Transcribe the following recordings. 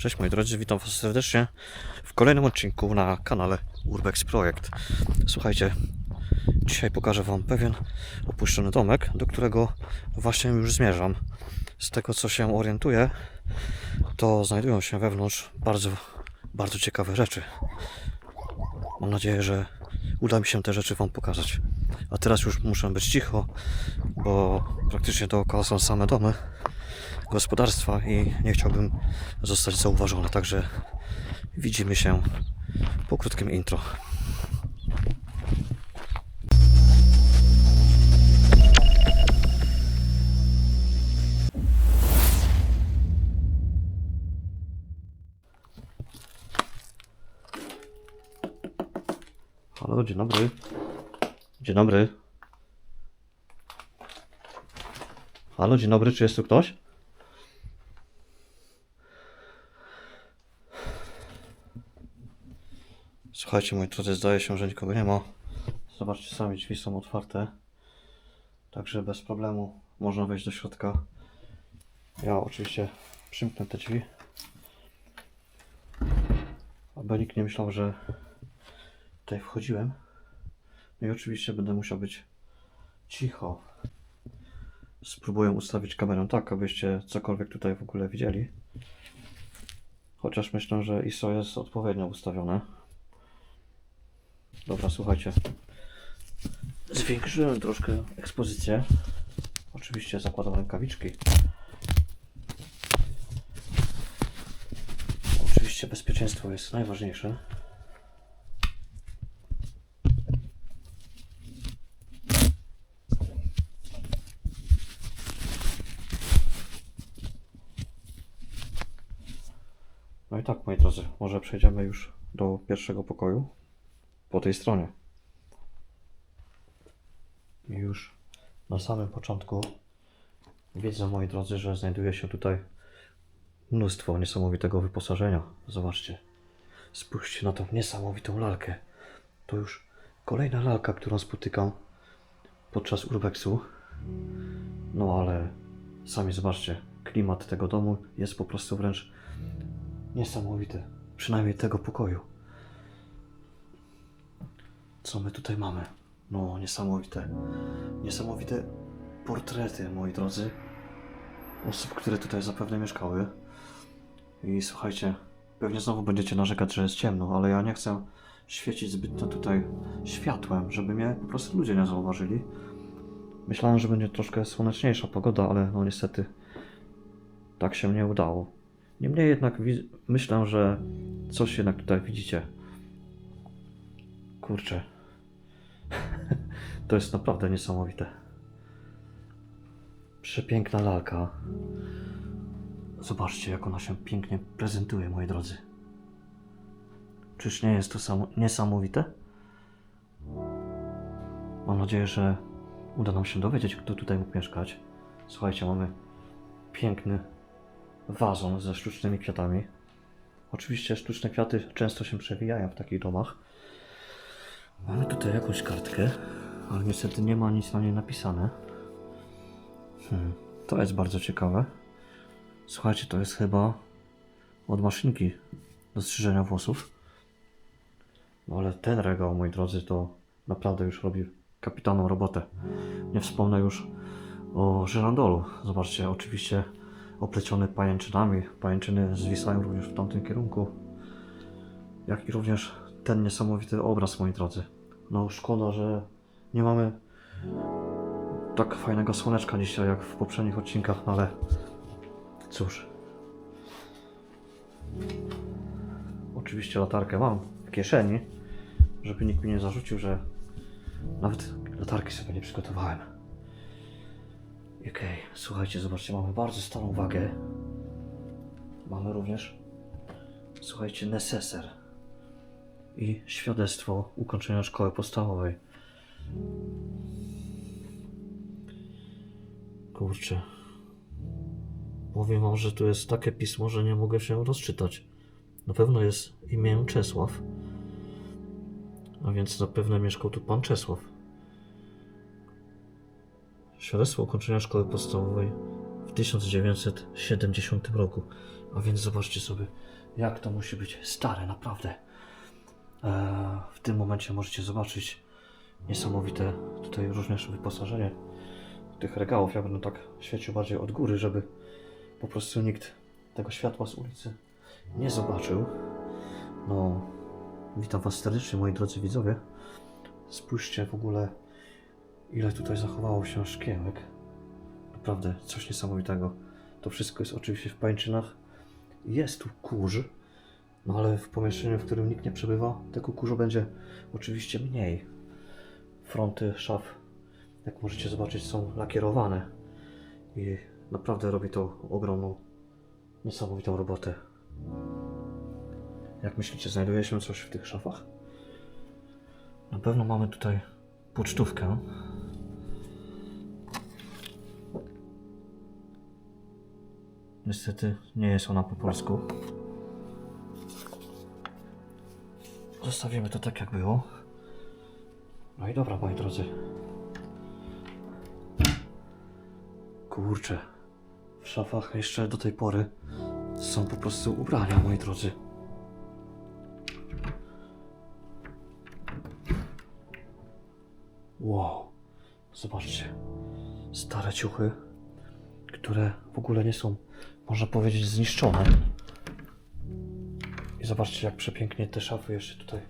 Cześć moi drodzy, witam Was serdecznie w kolejnym odcinku na kanale Urbex Projekt. Słuchajcie, dzisiaj pokażę Wam pewien opuszczony domek, do którego właśnie już zmierzam. Z tego co się orientuję, to znajdują się wewnątrz bardzo, bardzo ciekawe rzeczy. Mam nadzieję, że uda mi się te rzeczy Wam pokazać. A teraz już muszę być cicho, bo praktycznie dookoła są same domy gospodarstwa i nie chciałbym zostać zauważony. Także widzimy się po krótkim intro. Halo, dzień dobry. Dzień dobry. Halo, dzień dobry, czy jest tu ktoś? Słuchajcie, moi drodzy, zdaje się, że nikogo nie ma. Zobaczcie sami, drzwi są otwarte. Także bez problemu można wejść do środka. Ja oczywiście przymknę te drzwi. Aby nikt nie myślał, że tutaj wchodziłem. No i oczywiście będę musiał być cicho. Spróbuję ustawić kamerę tak, abyście cokolwiek tutaj w ogóle widzieli. Chociaż myślę, że ISO jest odpowiednio ustawione. Dobra, słuchajcie. Zwiększyłem troszkę ekspozycję. Oczywiście zakładam rękawiczki. Oczywiście bezpieczeństwo jest najważniejsze. No i tak, moi drodzy, może przejdziemy już do pierwszego pokoju po tej stronie. Już na samym początku wiedzą, moi drodzy, że znajduje się tutaj mnóstwo niesamowitego wyposażenia. Zobaczcie. Spójrzcie na tą niesamowitą lalkę. To już kolejna lalka, którą spotykam podczas urbexu. No ale sami zobaczcie, klimat tego domu jest po prostu wręcz niesamowity. Przynajmniej tego pokoju. Co my tutaj mamy? No, niesamowite. Niesamowite portrety, moi drodzy. Osób, które tutaj zapewne mieszkały. I słuchajcie, pewnie znowu będziecie narzekać, że jest ciemno, ale ja nie chcę świecić zbytnio tutaj światłem, żeby mnie po prostu ludzie nie zauważyli. Myślałem, że będzie troszkę słoneczniejsza pogoda, ale no niestety tak się nie udało. Niemniej jednak myślę, że coś jednak tutaj widzicie. Kurczę. To jest naprawdę niesamowite. Przepiękna lalka. Zobaczcie, jak ona się pięknie prezentuje, moi drodzy. Czyż nie jest to samo- niesamowite? Mam nadzieję, że uda nam się dowiedzieć, kto tutaj mógł mieszkać. Słuchajcie, mamy piękny wazon ze sztucznymi kwiatami. Oczywiście sztuczne kwiaty często się przewijają w takich domach. Mamy tutaj jakąś kartkę, ale niestety nie ma nic na niej napisane. Hmm, to jest bardzo ciekawe. Słuchajcie, to jest chyba od maszynki do strzyżenia włosów. No ale ten regał, moi drodzy, to naprawdę już robi kapitalną robotę. Nie wspomnę już o żyrandolu. Zobaczcie, oczywiście opleciony pajęczynami. Pajęczyny zwisają również w tamtym kierunku. Jak i również ten niesamowity obraz, moi drodzy. No szkoda, że nie mamy tak fajnego słoneczka dzisiaj jak w poprzednich odcinkach, no ale cóż. Oczywiście latarkę mam w kieszeni, żeby nikt mi nie zarzucił, że nawet latarki sobie nie przygotowałem. Okej, słuchajcie, zobaczcie, mamy bardzo starą wagę. Mamy również, słuchajcie, neseser i świadectwo ukończenia szkoły podstawowej. Kurczę. Mówię wam, że tu jest takie pismo, że nie mogę się rozczytać. Na pewno jest imię Czesław. A więc zapewne mieszkał tu pan Czesław. Świadectwo ukończenia szkoły podstawowej w 1970 roku. A więc zobaczcie sobie, jak to musi być stare, naprawdę. Eee, w tym momencie możecie zobaczyć niesamowite tutaj również wyposażenie tych regałów. Ja będę tak świecił bardziej od góry, żeby po prostu nikt tego światła z ulicy nie zobaczył. No, witam Was serdecznie, moi drodzy widzowie. Spójrzcie w ogóle, ile tutaj zachowało się szkiełek. Naprawdę coś niesamowitego. To wszystko jest oczywiście w pańczynach. Jest tu kurz, no ale w pomieszczeniu, w którym nikt nie przebywa, tego kurzu będzie oczywiście mniej. Fronty szaf, jak możecie zobaczyć, są lakierowane i naprawdę robi to ogromną, niesamowitą robotę. Jak myślicie, znajduje się coś w tych szafach? Na pewno mamy tutaj pocztówkę. Niestety nie jest ona po polsku. Zostawimy to tak jak było. No i dobra, moi drodzy. Kurczę. W szafach jeszcze do tej pory są po prostu ubrania, moi drodzy. Wow. Zobaczcie. Stare ciuchy, które w ogóle nie są, można powiedzieć, zniszczone. I zobaczcie, jak przepięknie te szafy jeszcze tutaj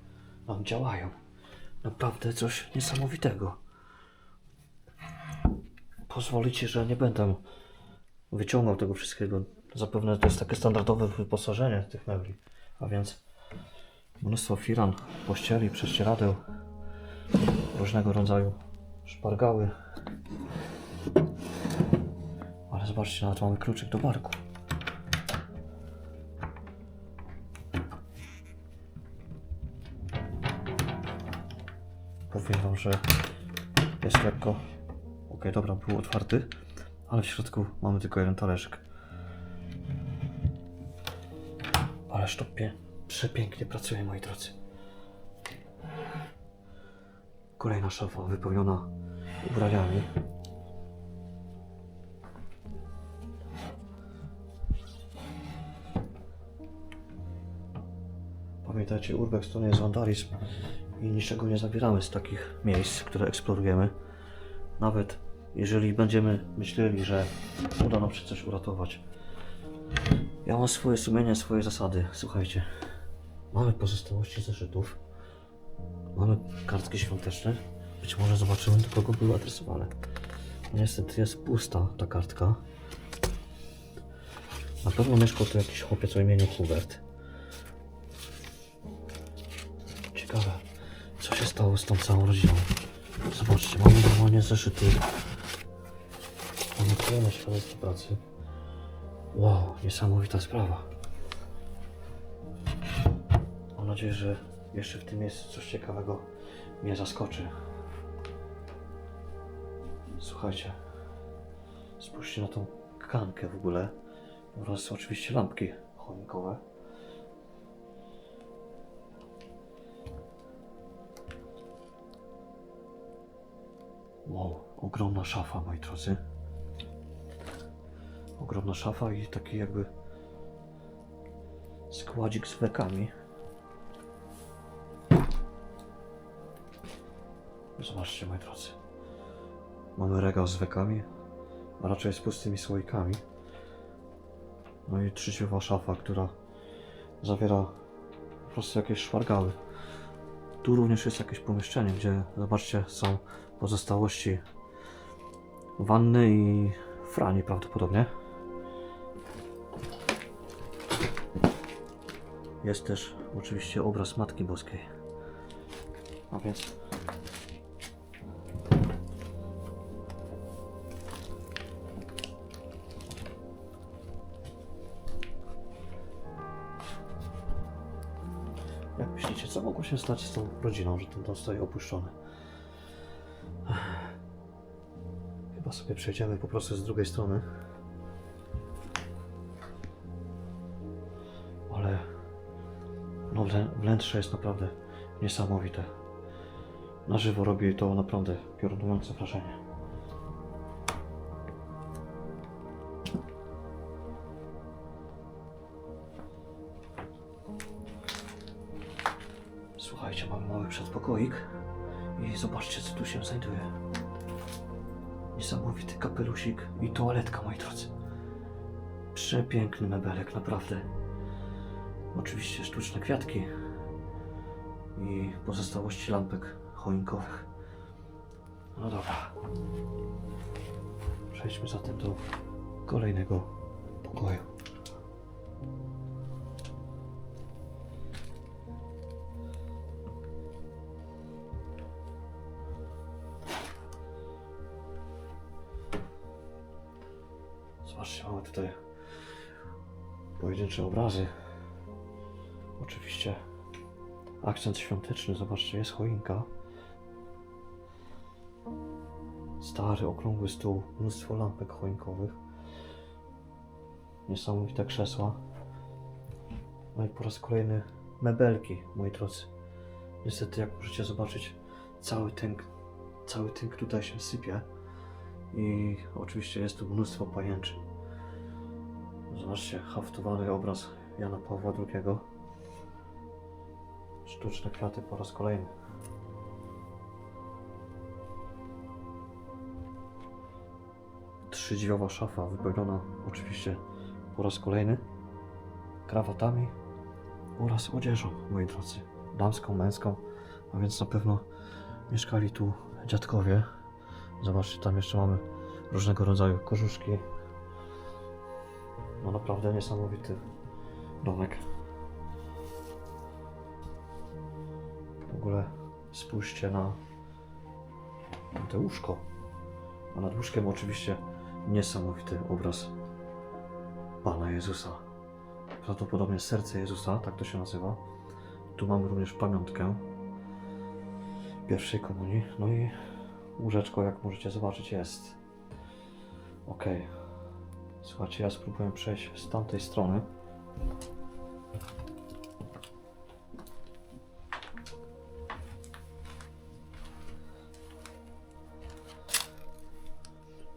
nam działają. Naprawdę coś niesamowitego. Pozwolicie, że nie będę wyciągał tego wszystkiego. Zapewne to jest takie standardowe wyposażenie tych mebli. A więc mnóstwo firan, pościeli, prześcieradeł, różnego rodzaju szpargały. Ale zobaczcie, nawet mamy kluczyk do barku. Powiem wam, że jest lekko. Ok, dobra, był otwarty, ale w środku mamy tylko jeden talerzyk. Ależ to przepięknie pracuje, moi drodzy. Kolejna szafa wypełniona ubraniami. Pamiętajcie, Urbex to nie jest wandalizm i niczego nie zabieramy z takich miejsc, które eksplorujemy. Nawet jeżeli będziemy myśleli, że uda nam się coś uratować. Ja mam swoje sumienie, swoje zasady. Słuchajcie, mamy pozostałości zeszytów, mamy kartki świąteczne. Być może zobaczymy, do kogo były adresowane. Niestety jest pusta ta kartka. Na pewno mieszkał tu jakiś chłopiec o imieniu Hubert. Stało z tą całą rodziną. Zobaczcie, mamy normalnie zeszyty. Mamy kolejne świadectwo pracy. Wow, niesamowita sprawa. Mam nadzieję, że jeszcze w tym miejscu coś ciekawego mnie zaskoczy. Słuchajcie, spójrzcie na tą kankę w ogóle oraz oczywiście lampki choinkowe. Wow, ogromna szafa, moi drodzy. Ogromna szafa i taki jakby składzik z wekami. Zobaczcie, moi drodzy. Mamy regał z wekami, a raczej z pustymi słoikami. No i trzciowa szafa, która zawiera po prostu jakieś szwargały. Tu również jest jakieś pomieszczenie, gdzie zobaczcie są pozostałości wanny i frani prawdopodobnie. Jest też oczywiście obraz Matki Boskiej. A więc Jak myślicie, co mogło się stać z tą rodziną, że ten dom stoi opuszczony? sobie przejdziemy po prostu z drugiej strony. Ale no, wnętrze jest naprawdę niesamowite. Na żywo robi to naprawdę piorunujące wrażenie. Słuchajcie, mam mały przedpokoik i zobaczcie, co tu się znajduje. Niesamowity kapelusik i toaletka, moi drodzy. Przepiękny mebelek, naprawdę. Oczywiście sztuczne kwiatki i pozostałości lampek choinkowych. No dobra. Przejdźmy zatem do kolejnego pokoju. Pojedyncze obrazy. Oczywiście akcent świąteczny. Zobaczcie, jest choinka. Stary, okrągły stół, mnóstwo lampek choinkowych. Niesamowite krzesła. No i po raz kolejny mebelki, moi drodzy. Niestety, jak możecie zobaczyć, cały tynk, cały tynk tutaj się sypie. I oczywiście jest tu mnóstwo pajęczy. Zobaczcie, haftowany obraz Jana Pawła II. Sztuczne kwiaty po raz kolejny. Trzydźwiowa szafa wypełniona oczywiście po raz kolejny krawatami oraz odzieżą, moi drodzy. Damską, męską, a więc na pewno mieszkali tu dziadkowie. Zobaczcie, tam jeszcze mamy różnego rodzaju korzuszki. No naprawdę niesamowity domek. W ogóle spójrzcie na te łóżko. A nad łóżkiem oczywiście niesamowity obraz Pana Jezusa. Prawdopodobnie serce Jezusa, tak to się nazywa. Tu mamy również pamiątkę pierwszej komunii. No i łóżeczko, jak możecie zobaczyć, jest. Ok. Słuchajcie, ja spróbuję przejść z tamtej strony.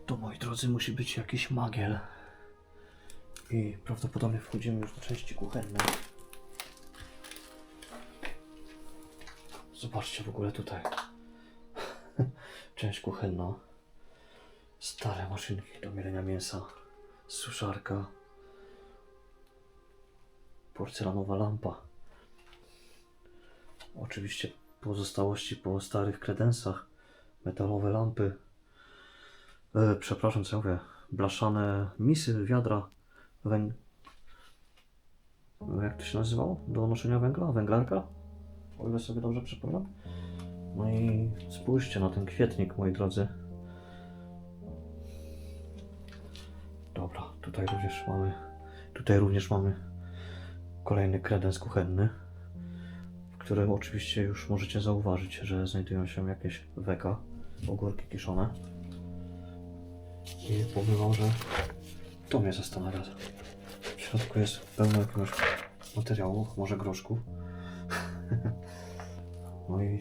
To, moi drodzy, musi być jakiś magiel. I prawdopodobnie wchodzimy już do części kuchennej. Zobaczcie w ogóle tutaj. Część kuchenna. Stare maszynki do mielenia mięsa. Suszarka. Porcelanowa lampa. Oczywiście pozostałości po starych kredensach. Metalowe lampy. E, przepraszam, co ja mówię. Blaszane misy, wiadra. Węg... Jak to się nazywało? Do noszenia węgla? Węglarka? O ile sobie dobrze przypominam. No i spójrzcie na ten kwietnik, moi drodzy. Tutaj również mamy. Tutaj również mamy kolejny kredens kuchenny, w którym oczywiście już możecie zauważyć, że znajdują się jakieś weka, ogórki kiszone. I powiem wam, że to mnie zastanawia. W środku jest pełno jakiegoś materiału, może groszku. No i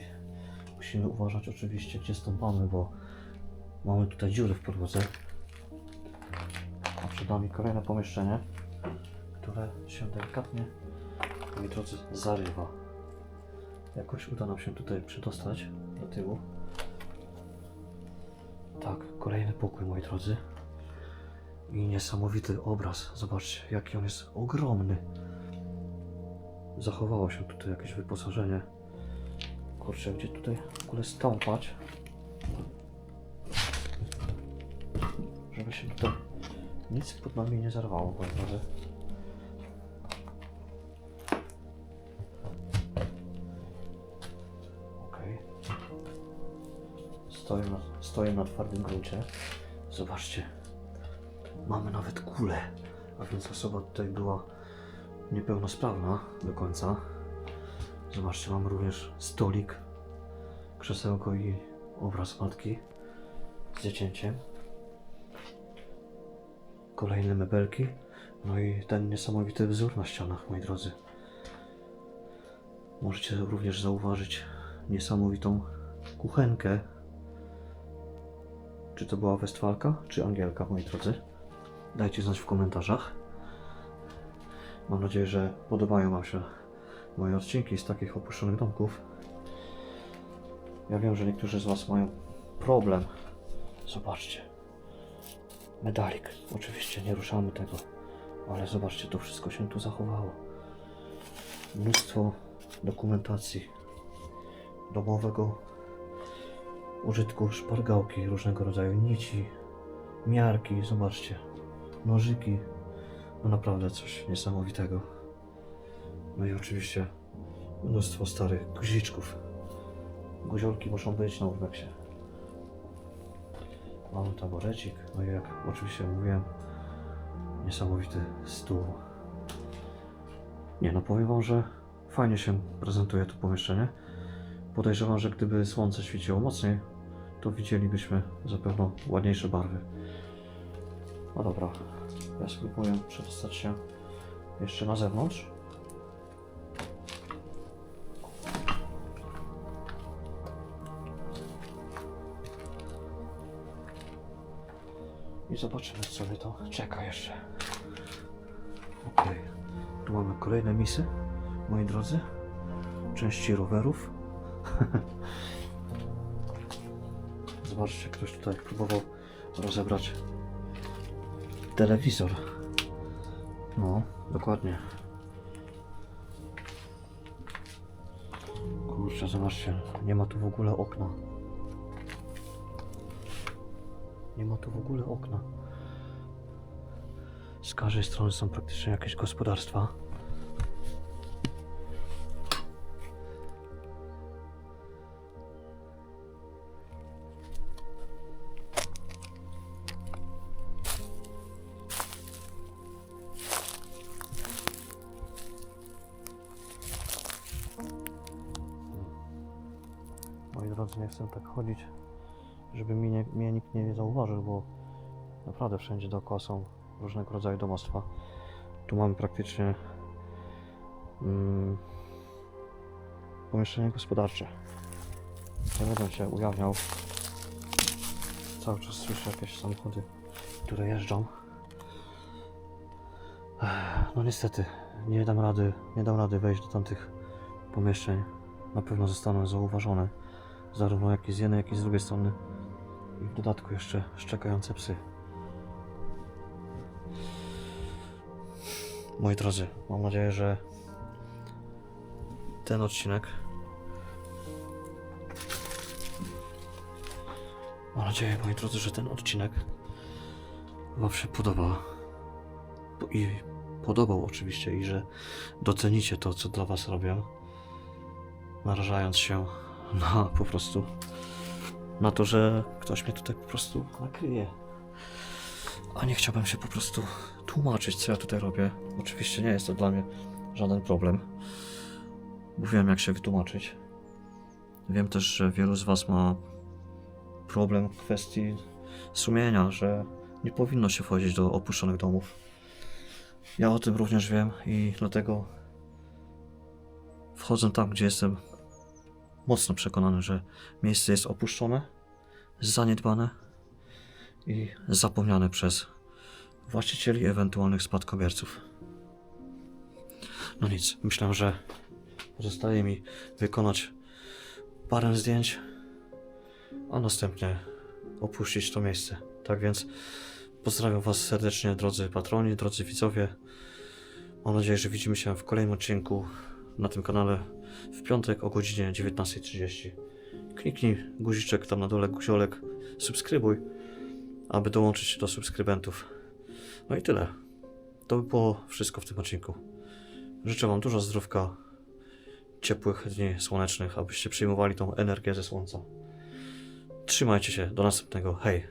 musimy uważać oczywiście, gdzie stąpamy, bo mamy tutaj dziury w podłodze. Przed nami kolejne pomieszczenie, które się delikatnie, moi drodzy, zarywa. Jakoś uda nam się tutaj przedostać do tyłu. Tak, kolejny pokój, moi drodzy. I niesamowity obraz. Zobaczcie, jaki on jest ogromny. Zachowało się tutaj jakieś wyposażenie. Kurczę, gdzie tutaj w ogóle stąpać? Żeby się tutaj nic pod nami nie zarwało, moi. Okej. Stoję na, stoję na twardym gruncie. Zobaczcie. Mamy nawet kulę. A więc osoba tutaj była niepełnosprawna do końca. Zobaczcie, mam również stolik, krzesełko i obraz matki z dziecięciem. Kolejne mebelki. No i ten niesamowity wzór na ścianach, moi drodzy. Możecie również zauważyć niesamowitą kuchenkę. Czy to była Westfalka, czy Angielka, moi drodzy? Dajcie znać w komentarzach. Mam nadzieję, że podobają Wam się moje odcinki z takich opuszczonych domków. Ja wiem, że niektórzy z Was mają problem. Zobaczcie. Medalik. Oczywiście nie ruszamy tego. Ale zobaczcie, to wszystko się tu zachowało. Mnóstwo dokumentacji domowego użytku, szpargałki różnego rodzaju, nici, miarki, zobaczcie, nożyki. No naprawdę coś niesamowitego. No i oczywiście mnóstwo starych guziczków. Guziolki muszą być na urbeksie. Mamy taborecik, no i jak oczywiście mówiłem, niesamowity stół. Nie no, powiem wam, że fajnie się prezentuje to pomieszczenie. Podejrzewam, że gdyby słońce świeciło mocniej, to widzielibyśmy zapewne ładniejsze barwy. No dobra, ja spróbuję przedostać się jeszcze na zewnątrz. I zobaczymy, co mnie to czeka jeszcze. Okej, tu mamy kolejne misy, moi drodzy. Części rowerów. Zobaczcie, ktoś tutaj próbował rozebrać telewizor. No, dokładnie. Kurczę, zobaczcie, nie ma tu w ogóle okna. Nie ma tu w ogóle okna. Z każdej strony są praktycznie jakieś gospodarstwa. Moi drodzy, nie chcę tak chodzić, żeby mnie, nie, mnie nikt nie zauważył, bo naprawdę wszędzie dookoła są różnego rodzaju domostwa. Tu mamy praktycznie mm, pomieszczenie gospodarcze. Nie będę się ujawniał. Cały czas słyszę jakieś samochody, które jeżdżą. No niestety, nie dam rady, nie dam rady wejść do tamtych pomieszczeń. Na pewno zostaną zauważone zarówno jak i z jednej, jak i z drugiej strony. W dodatku jeszcze szczekające psy. Moi drodzy, mam nadzieję, że ten odcinek. Mam nadzieję, moi drodzy, że ten odcinek Wam się podoba. Po- I podobał oczywiście, i że docenicie to, co dla Was robię. Narażając się na po prostu na to, że ktoś mnie tutaj po prostu nakryje. A nie chciałbym się po prostu tłumaczyć, co ja tutaj robię. Oczywiście nie jest to dla mnie żaden problem. Bo wiem, jak się wytłumaczyć. Wiem też, że wielu z Was ma problem w kwestii sumienia, że nie powinno się wchodzić do opuszczonych domów. Ja o tym również wiem i dlatego wchodzę tam, gdzie jestem mocno przekonany, że miejsce jest opuszczone, zaniedbane i zapomniane przez właścicieli ewentualnych spadkobierców. No nic, myślę, że pozostaje mi wykonać parę zdjęć, a następnie opuścić to miejsce. Tak więc pozdrawiam Was serdecznie, drodzy patroni, drodzy widzowie. Mam nadzieję, że widzimy się w kolejnym odcinku na tym kanale w piątek o godzinie 19.30. Kliknij guziczek tam na dole, guziolek, subskrybuj, aby dołączyć się do subskrybentów. No i tyle. To by było wszystko w tym odcinku. Życzę Wam dużo zdrówka, ciepłych dni słonecznych, abyście przyjmowali tą energię ze słońca. Trzymajcie się, do następnego. Hej!